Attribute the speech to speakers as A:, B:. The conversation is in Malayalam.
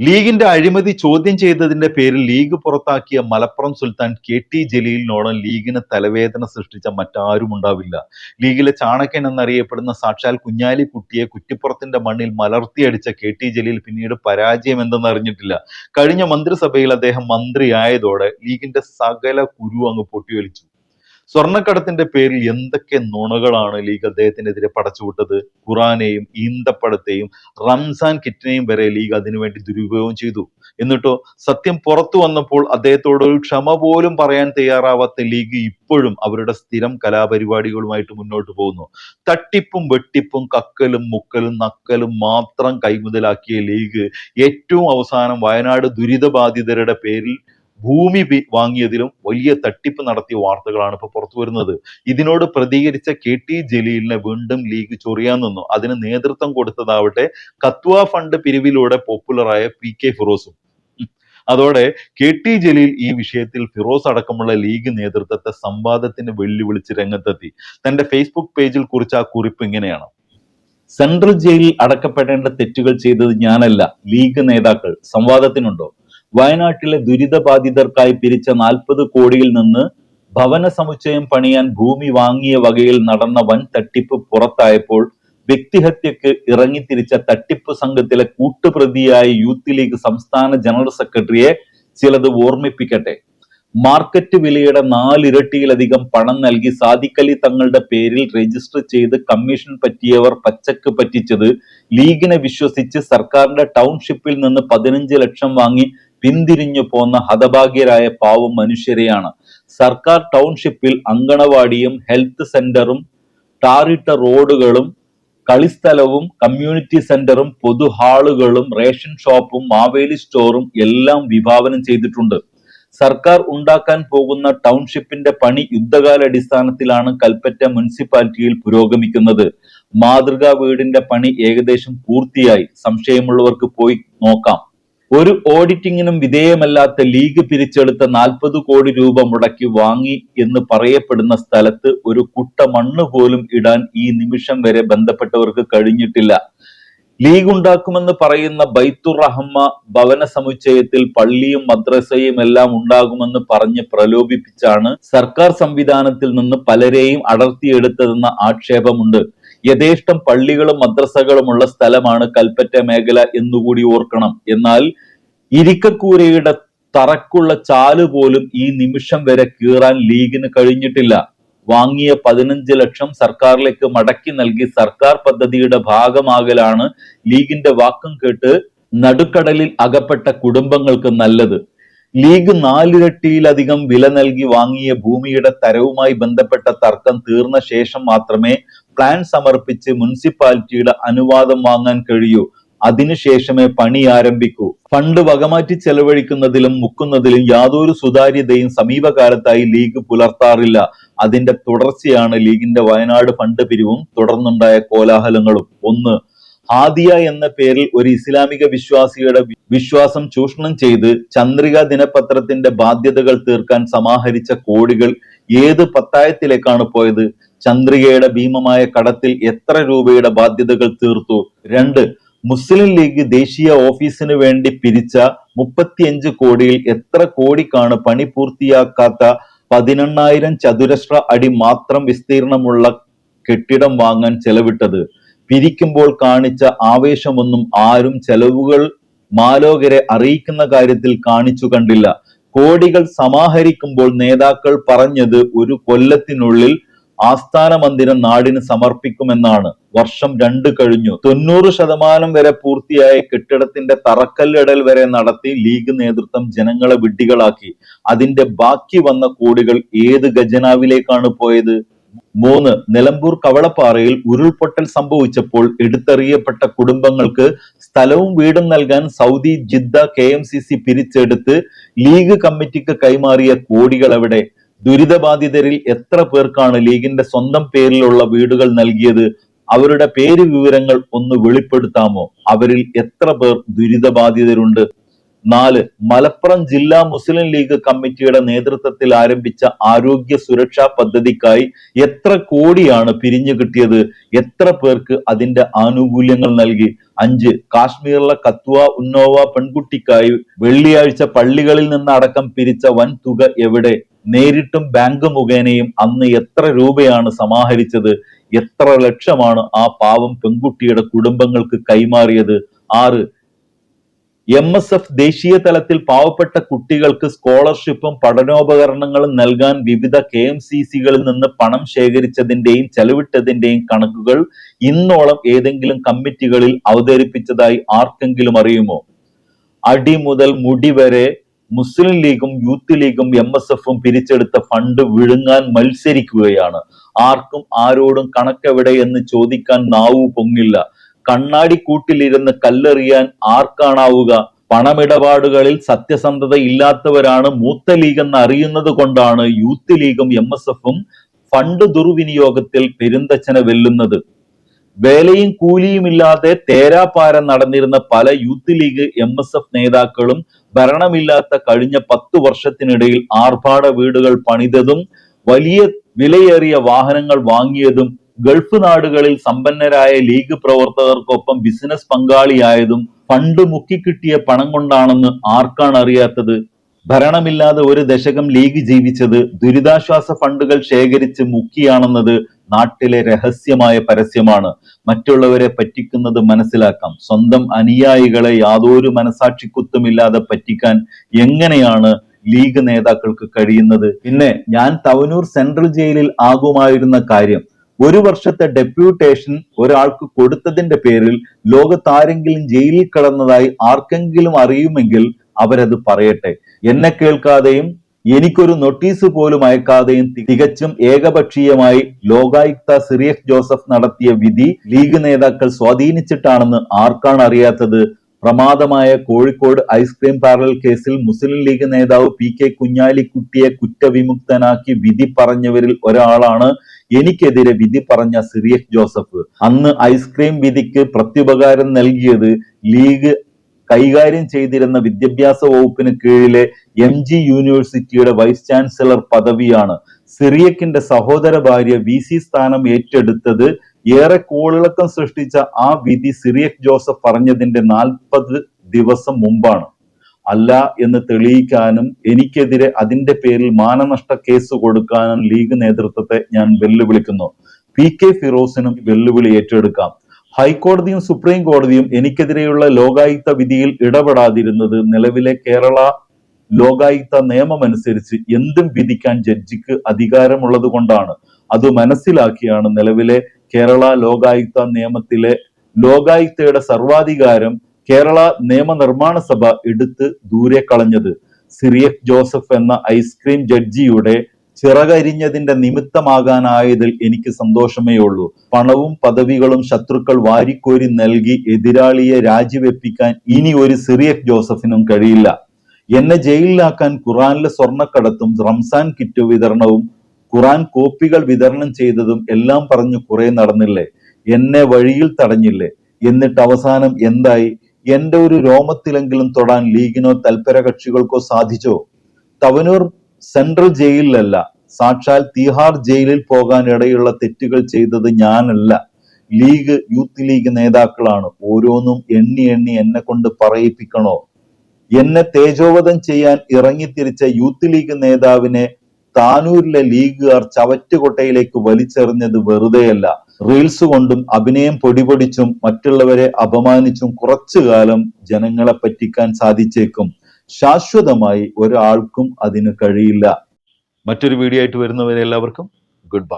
A: ലീഗിന്റെ അഴിമതി ചോദ്യം ചെയ്തതിന്റെ പേരിൽ ലീഗ് പുറത്താക്കിയ മലപ്പുറം സുൽത്താൻ കെ ടി ജലീലിനോളം ലീഗിന് തലവേദന സൃഷ്ടിച്ച മറ്റാരും ഉണ്ടാവില്ല. ലീഗിലെ ചാണക്യൻ എന്നറിയപ്പെടുന്ന സാക്ഷാൽ കുഞ്ഞാലി കുഞ്ഞാലിക്കുട്ടിയെ കുറ്റിപ്പുറത്തിന്റെ മണ്ണിൽ മലർത്തിയടിച്ച കെ ടി ജലീൽ പിന്നീട് പരാജയം എന്തെന്ന് അറിഞ്ഞിട്ടില്ല. കഴിഞ്ഞ മന്ത്രിസഭയിൽ അദ്ദേഹം മന്ത്രിയായതോടെ ലീഗിന്റെ സകല കുരു അങ്ങ് പൊട്ടിയൊലിച്ചു. സ്വർണക്കടത്തിന്റെ പേരിൽ എന്തൊക്കെ നുണകളാണ് ലീഗ് അദ്ദേഹത്തിനെതിരെ പടച്ചുവിട്ടത്? ഖുറാനെയും ഈന്തപ്പഴത്തെയും റംസാൻ കിറ്റിനെയും വരെ ലീഗ് അതിനുവേണ്ടി ദുരുപയോഗം ചെയ്തു. എന്നിട്ടോ സത്യം പുറത്തു വന്നപ്പോൾ അദ്ദേഹത്തോട് ഒരു ക്ഷമ പോലും പറയാൻ തയ്യാറാവാത്ത ലീഗ് ഇപ്പോഴും അവരുടെ സ്ഥിരം കലാപരിപാടികളുമായിട്ട് മുന്നോട്ട് പോകുന്നു. തട്ടിപ്പും വെട്ടിപ്പും കക്കലും മുക്കലും നക്കലും മാത്രം കൈമുതലാക്കിയ ലീഗ് ഏറ്റവും അവസാനം വയനാട് ദുരിതബാധിതരുടെ പേരിൽ ഭൂമി വാങ്ങിയതിലും വലിയ തട്ടിപ്പ് നടത്തിയ വാർത്തകളാണ് ഇപ്പോൾ പുറത്തു വരുന്നത്. ഇതിനോട് പ്രതികരിച്ച കെ ടി ജലീലിനെ വീണ്ടും ലീഗ് ചൊറിയാൻ നിന്നു. അതിന് നേതൃത്വം കൊടുത്തതാവട്ടെ കത്വ ഫണ്ട് പിരിവിലൂടെ പോപ്പുലറായ പി കെ ഫിറോസും. അതോടെ കെ ടി ജലീൽ ഈ വിഷയത്തിൽ ഫിറോസ് അടക്കമുള്ള ലീഗ് നേതൃത്വത്തെ സംവാദത്തിന് വെല്ലുവിളിച്ച് രംഗത്തെത്തി. തന്റെ ഫേസ്ബുക്ക് പേജിൽ കുറിച്ച ആ കുറിപ്പ് ഇങ്ങനെയാണ്. സെൻട്രൽ ജയിലിൽ അടക്കപ്പെടേണ്ട തെറ്റുകൾ ചെയ്തത് ഞാനല്ല. ലീഗ് നേതാക്കൾ സംവാദത്തിനുണ്ടോ? വയനാട്ടിലെ ദുരിതബാധിതർക്കായി പിരിച്ച നാൽപ്പത് കോടിയിൽ നിന്ന് ഭവന സമുച്ചയം പണിയാൻ ഭൂമി വാങ്ങിയ വകയിൽ നടന്ന വൻ തട്ടിപ്പ് പുറത്തായപ്പോൾ വ്യക്തിഹത്യക്ക് ഇറങ്ങിത്തിരിച്ച തട്ടിപ്പ് സംഘത്തിലെ കൂട്ടുപ്രതിയായ യൂത്ത് ലീഗ് സംസ്ഥാന ജനറൽ സെക്രട്ടറിയെ ചിലത് ഓർമ്മിപ്പിക്കട്ടെ. മാർക്കറ്റ് വിലയുടെ നാലിരട്ടിയിലധികം പണം നൽകി സാദിഖലി തങ്ങളുടെ പേരിൽ രജിസ്റ്റർ ചെയ്ത് കമ്മീഷൻ പറ്റിയവർ പച്ചക്ക് പറ്റിച്ചത് ലീഗിനെ വിശ്വസിച്ച് സർക്കാരിന്റെ ടൗൺഷിപ്പിൽ നിന്ന് പതിനഞ്ച് ലക്ഷം വാങ്ങി പിന്തിരിഞ്ഞു പോന്ന ഹതഭാഗ്യരായ പാവം മനുഷ്യരെയാണ്. സർക്കാർ ടൗൺഷിപ്പിൽ അങ്കണവാടിയും ഹെൽത്ത് സെന്ററും ടാറിട്ട റോഡുകളും കളിസ്ഥലവും കമ്മ്യൂണിറ്റി സെന്ററും പൊതു ഹാളുകളും റേഷൻ ഷോപ്പും മാവേലി സ്റ്റോറും എല്ലാം വിഭാവനം ചെയ്തിട്ടുണ്ട്. സർക്കാർ ഉണ്ടാക്കാൻ പോകുന്ന ടൗൺഷിപ്പിന്റെ പണി യുദ്ധകാലടിസ്ഥാനത്തിലാണ് കൽപ്പറ്റ മുനിസിപ്പാലിറ്റിയിൽ പുരോഗമിക്കുന്നത്. മാതൃകാ വീടിന്റെ പണി ഏകദേശം പൂർത്തിയായി. സംശയമുള്ളവർക്ക് പോയി നോക്കാം. ഒരു ഓഡിറ്റിങ്ങിനും വിധേയമല്ലാത്ത ലീഗ് പിരിച്ചെടുത്ത നാൽപ്പത് കോടി രൂപ മുടക്കി വാങ്ങി എന്ന് പറയപ്പെടുന്ന സ്ഥലത്ത് ഒരു കുട്ട മണ്ണ് പോലും ഇടാൻ ഈ നിമിഷം വരെ ബന്ധപ്പെട്ടവർക്ക് കഴിഞ്ഞിട്ടില്ല. ലീഗ് ഉണ്ടാക്കുമെന്ന് പറയുന്ന ബൈത്തുർ റഹ്മ ഭവന സമുച്ചയത്തിൽ പള്ളിയും മദ്രസയും എല്ലാം ഉണ്ടാകുമെന്ന് പറഞ്ഞ് പ്രലോഭിപ്പിച്ചാണ് സർക്കാർ സംവിധാനത്തിൽ നിന്ന് പലരെയും അടർത്തിയെടുത്തതെന്ന ആക്ഷേപമുണ്ട്. യഥേഷ്ടം പള്ളികളും മദ്രസകളുമുള്ള സ്ഥലമാണ് കൽപ്പറ്റ മേഖല എന്നുകൂടി ഓർക്കണം. എന്നാൽ ഇരിക്കക്കൂരയുടെ തറക്കുള്ള ചാൽ പോലും ഈ നിമിഷം വരെ കീറാൻ ലീഗിന് കഴിഞ്ഞിട്ടില്ല. വാങ്ങിയ പതിനഞ്ച് ലക്ഷം സർക്കാരിലേക്ക് മടക്കി നൽകി സർക്കാർ പദ്ധതിയുടെ ഭാഗമാകലാണ് ലീഗിന്റെ വാക്കും കേട്ട് നടുക്കടലിൽ അകപ്പെട്ട കുടുംബങ്ങൾക്ക് നല്ലത്. ലീഗ് നാലിരട്ടിയിലധികം വില നൽകി വാങ്ങിയ ഭൂമിയുടെ തരവുമായി ബന്ധപ്പെട്ട തർക്കം തീർന്ന ശേഷം മാത്രമേ പ്ലാൻ സമർപ്പിച്ച് മുനിസിപ്പാലിറ്റിയുടെ അനുവാദം വാങ്ങാൻ കഴിയൂ. അതിനുശേഷമേ പണി ആരംഭിക്കൂ. ഫണ്ട് വകമാറ്റി ചെലവഴിക്കുന്നതിലും മുക്കുന്നതിലും യാതൊരു സുതാര്യതയും സമീപകാലത്തായി ലീഗ് പുലർത്താറില്ല. അതിന്റെ തുടർച്ചയാണ് ലീഗിന്റെ വയനാട് ഫണ്ട് പിരിവും തുടർന്നുണ്ടായ കോലാഹലങ്ങളും. ഒന്ന് ഹാദിയ എന്ന പേരിൽ ഒരു ഇസ്ലാമിക വിശ്വാസിയുടെ വിശ്വാസം ചൂഷണം ചെയ്ത് ചന്ദ്രിക ദിനപത്രത്തിന്റെ ബാധ്യതകൾ തീർക്കാൻ സമാഹരിച്ച കോടികൾ ഏത് പത്തായത്തിലേക്കാണ് പോയത്? ചന്ദ്രികയുടെ ഭീമമായ കടത്തിൽ എത്ര രൂപയുടെ ബാധ്യതകൾ തീർത്തു? രണ്ട് മുസ്ലിം ലീഗ് ദേശീയ ഓഫീസിന് വേണ്ടി പിരിച്ച മുപ്പത്തിയഞ്ച് കോടിയിൽ എത്ര കോടിക്കാണ് പണി പൂർത്തിയാക്കാത്ത പതിനെണ്ണായിരം ചതുരശ്ര അടി മാത്രം വിസ്തീർണമുള്ള കെട്ടിടം വാങ്ങാൻ ചെലവിട്ടത്? പിരിക്കുമ്പോൾ കാണിച്ച ആവേശമൊന്നും ആരും ചെലവുകൾ മാലോകരെ അറിയിക്കുന്ന കാര്യത്തിൽ കാണിച്ചു കണ്ടില്ല. കോടികൾ സമാഹരിക്കുമ്പോൾ നേതാക്കൾ പറഞ്ഞത് ഒരു കൊല്ലത്തിനുള്ളിൽ ആസ്ഥാന മന്ദിരം നാടിന് സമർപ്പിക്കുമെന്നാണ്. വർഷം രണ്ട് കഴിഞ്ഞു. തൊണ്ണൂറ് ശതമാനം വരെ പൂർത്തിയായ കെട്ടിടത്തിന്റെ തറക്കല്ലിടൽ വരെ നടത്തി ലീഗ് നേതൃത്വം ജനങ്ങളെ വിഡ്ഢികളാക്കി. അതിന്റെ ബാക്കി വന്ന കോടികൾ ഏത് ഖജനാവിലേക്കാണ് പോയത്? മൂന്ന് നിലമ്പൂർ കവളപ്പാറയിൽ ഉരുൾപൊട്ടൽ സംഭവിച്ചപ്പോൾ എടുത്തെറിയപ്പെട്ട കുടുംബങ്ങൾക്ക് സ്ഥലവും വീടും നൽകാൻ Saudi Jeddah K M C C പിരിച്ചെടുത്ത് league കമ്മിറ്റിക്ക് കൈമാറിയ കോടികൾ എവിടെ ദുരിതബാധിതരിൽ എത്ര പേർക്കാണ് ലീഗിന്റെ സ്വന്തം പേരിലുള്ള വീടുകൾ നൽകിയത്? അവരുടെ പേര് വിവരങ്ങൾ ഒന്ന് വെളിപ്പെടുത്താമോ? അവരിൽ എത്ര പേർ ദുരിതബാധിതരുണ്ട്? നാല് മലപ്പുറം ജില്ലാ മുസ്ലിം ലീഗ് കമ്മിറ്റിയുടെ നേതൃത്വത്തിൽ ആരംഭിച്ച ആരോഗ്യ സുരക്ഷാ പദ്ധതിക്കായി എത്ര കോടിയാണ് പിരിഞ്ഞു കിട്ടിയത്? എത്ര പേർക്ക് അതിന്റെ ആനുകൂല്യങ്ങൾ നൽകി? അഞ്ച് കാശ്മീരിലെ കത്വ ഉന്നോവ പെൺകുട്ടിക്കായി വെള്ളിയാഴ്ച പള്ളികളിൽ നിന്ന് അടക്കം പിരിച്ച വൻ തുക എവിടെ? നേരിട്ടും ബാങ്ക് മുഖേനയും അന്ന് എത്ര രൂപയാണ് സമാഹരിച്ചത്? എത്ര ലക്ഷമാണ് ആ പാവം പെൺകുട്ടിയുടെ കുടുംബങ്ങൾക്ക് കൈമാറിയത്? ആറ് എം എസ് എഫ് ദേശീയ തലത്തിൽ പാവപ്പെട്ട കുട്ടികൾക്ക് സ്കോളർഷിപ്പും പഠനോപകരണങ്ങളും നൽകാൻ വിവിധ കെ എം സി സികളിൽ നിന്ന് പണം ശേഖരിച്ചതിന്റെയും ചെലവിട്ടതിന്റെയും കണക്കുകൾ ഇന്നോളം ഏതെങ്കിലും കമ്മിറ്റികളിൽ അവതരിപ്പിച്ചതായി ആർക്കെങ്കിലും അറിയുമോ? അടി മുതൽ മുടി വരെ മുസ്ലിം ലീഗും യൂത്ത് ലീഗും എം എസ് എഫും പിരിച്ചെടുത്ത ഫണ്ട് വിഴുങ്ങാൻ മത്സരിക്കുകയാണ്. ആർക്കും ആരോടും കണക്കെവിടെ എന്ന് ചോദിക്കാൻ നാവു പൊങ്ങില്ല. കണ്ണാടി കൂട്ടിലിരുന്ന് കല്ലെറിയാൻ ആർക്കാണാവുക? പണമിടപാടുകളിൽ സത്യസന്ധത ഇല്ലാത്തവരാണ് മൂത്ത ലീഗ് എന്ന് അറിയുന്നത് കൊണ്ടാണ് യൂത്ത് ലീഗും എം എസ് എഫും ഫണ്ട് ദുർവിനിയോഗത്തിൽ പെരുന്തച്ഛനെ വെല്ലുന്നത്. വേലയും കൂലിയും ഇല്ലാതെ തേരാപാരം നടന്നിരുന്ന പല youth league M S F നേതാക്കളും ഭരണമില്ലാത്ത കഴിഞ്ഞ പത്തു വർഷത്തിനിടയിൽ ആർഭാട വീടുകൾ പണിതതും വലിയ വിലയേറിയ വാഹനങ്ങൾ വാങ്ങിയതും ഗൾഫ് നാടുകളിൽ സമ്പന്നരായ ലീഗ് പ്രവർത്തകർക്കൊപ്പം ബിസിനസ് പങ്കാളിയായതും ഫണ്ട് മുക്കിക്കിട്ടിയ പണം കൊണ്ടാണെന്ന് ആർക്കാണ് അറിയാത്തത്? ഭരണമില്ലാതെ ഒരു ദശകം ലീഗ് ജീവിച്ചത് ദുരിതാശ്വാസ ഫണ്ടുകൾ ശേഖരിച്ച് മുക്കിയാണെന്നത് നാട്ടിലെ രഹസ്യമായ പരസ്യമാണ്. മറ്റുള്ളവരെ പറ്റിക്കുന്നത് മനസ്സിലാക്കാം. സ്വന്തം അനുയായികളെ യാതൊരു മനസാക്ഷിക്കുത്തുമില്ലാതെ പറ്റിക്കാൻ എങ്ങനെയാണ് ലീഗ് നേതാക്കൾക്ക് കഴിയുന്നത്? പിന്നെ ഞാൻ തവനൂർ സെൻട്രൽ ജയിലിൽ ആകുമായിരുന്ന കാര്യം ഒരു വർഷത്തെ ഡെപ്യൂട്ടേഷൻ ഒരാൾക്ക് കൊടുത്തതിന്റെ പേരിൽ ലോകത്താരെങ്കിലും ജയിലിൽ കിടന്നതായി ആർക്കെങ്കിലും അറിയുമെങ്കിൽ അവരത് പറയട്ടെ. എന്നെ കേൾക്കാതെയും എനിക്കൊരു നോട്ടീസ് പോലും അയക്കാതെയും തികച്ചും ഏകപക്ഷീയമായി ലോകായുക്ത സിറിയസ് ജോസഫ് നടത്തിയ വിധി ലീഗ് നേതാക്കൾ സ്വാധീനിച്ചിട്ടാണെന്ന് ആർക്കാണ് അറിയാത്തത്? പ്രമാദമായ കോഴിക്കോട് ഐസ്ക്രീം പാരലൽ കേസിൽ മുസ്ലിം ലീഗ് നേതാവ് പി കെ കുഞ്ഞാലിക്കുട്ടിയെ കുറ്റവിമുക്തനാക്കി വിധി പറഞ്ഞവരിൽ ഒരാളാണ് എനിക്കെതിരെ വിധി പറഞ്ഞ സിറിയക് ജോസഫ് അന്ന് ഐസ്ക്രീം വിധിക്ക് പ്രത്യുപകാരം നൽകിയത് ലീഗ് കൈകാര്യം ചെയ്തിരുന്ന വിദ്യാഭ്യാസ വകുപ്പിന് കീഴിലെ എം ജി യൂണിവേഴ്സിറ്റിയുടെ വൈസ് ചാൻസലർ പദവിയാണ്. സിറിയക്കിന്റെ സഹോദര ഭാര്യ വി സി സ്ഥാനം ഏറ്റെടുത്തത് ഏറെ കോളിളക്കം സൃഷ്ടിച്ച ആ വിധി സിറിയക് ജോസഫ് പറഞ്ഞതിന്റെ നാൽപ്പത് ദിവസം മുമ്പാണ്. അല്ല എന്ന് തെളിയിക്കാനും എനിക്കെതിരെ അതിന്റെ പേരിൽ മാനനഷ്ട കേസ് കൊടുക്കാനും ലീഗ് നേതൃത്വത്തെ ഞാൻ വെല്ലുവിളിക്കുന്നു. പി കെ ഫിറോസിനും വെല്ലുവിളി ഏറ്റെടുക്കാം. ഹൈക്കോടതിയും സുപ്രീം കോടതിയും എനിക്കെതിരെയുള്ള ലോകായുക്ത വിധിയിൽ ഇടപെടാതിരുന്നത് നിലവിലെ കേരള ലോകായുക്ത നിയമമനുസരിച്ച് എന്തും വിധിക്കാൻ ജഡ്ജിക്ക് അധികാരമുള്ളത് കൊണ്ടാണ്. അത് മനസ്സിലാക്കിയാണ് നിലവിലെ കേരള ലോകായുക്ത നിയമത്തിലെ ലോകായുക്തയുടെ സർവാധികാരം കേരള നിയമനിർമ്മാണ സഭ എടുത്ത് ദൂരെ കളഞ്ഞത് സിറിയക് ജോസഫ് എന്ന ഐസ്ക്രീം ജഡ്ജിയുടെ ചിറകരിഞ്ഞതിന്റെ നിമിത്തമാകാനായതിൽ എനിക്ക് സന്തോഷമേ ഉള്ളൂ. പണവും പദവികളും ശത്രുക്കൾ വാരിക്കോരി നൽകി എതിരാളിയെ രാജിവെപ്പിക്കാൻ ഇനി ഒരു സിറിയക് ജോസഫിനും കഴിയില്ല. എന്നെ ജയിലിലാക്കാൻ ഖുറാനിലെ സ്വർണക്കടത്തും റംസാൻ കിറ്റ് വിതരണവും ഖുറാൻ കോപ്പികൾ വിതരണം ചെയ്തതും എല്ലാം പറഞ്ഞു കുറെ നടന്നില്ലേ? എന്നെ വഴിയിൽ തടഞ്ഞില്ലേ? എന്നിട്ട് അവസാനം എന്തായി? എന്റെ ഒരു രോമത്തിലെങ്കിലും തൊടാൻ ലീഗിനോ തൽപര കക്ഷികൾക്കോ സാധിച്ചോ? തവനൂർ സെൻട്രൽ ജയിലിലല്ല. സാക്ഷാൽ തിഹാർ ജയിലിൽ പോകാൻ ഇടയുള്ള തെറ്റുകൾ ചെയ്തത് ഞാനല്ല. ലീഗ് യൂത്ത് ലീഗ് നേതാക്കളാണ്. ഓരോന്നും എണ്ണി എണ്ണി എന്നെ കൊണ്ട് പറയിപ്പിക്കണോ? എന്നെ തേജോവധം ചെയ്യാൻ ഇറങ്ങിത്തിരിച്ച യൂത്ത് ലീഗ് നേതാവിനെ താനൂരിലെ ലീഗുകാർ ചവറ്റുകൊട്ടയിലേക്ക് വലിച്ചെറിഞ്ഞത് വെറുതെയല്ല. റീൽസ് കൊണ്ടും അഭിനയം പൊടിപൊടിച്ചും മറ്റുള്ളവരെ അപമാനിച്ചും കുറച്ചു കാലം ജനങ്ങളെ പറ്റിക്കാൻ സാധിച്ചേക്കും. ശാശ്വതമായി ഒരാൾക്കും അതിന് കഴിയില്ല. മറ്റൊരു വീഡിയോ ആയിട്ട് വരുന്നവരെ എല്ലാവർക്കും ഗുഡ് ബൈ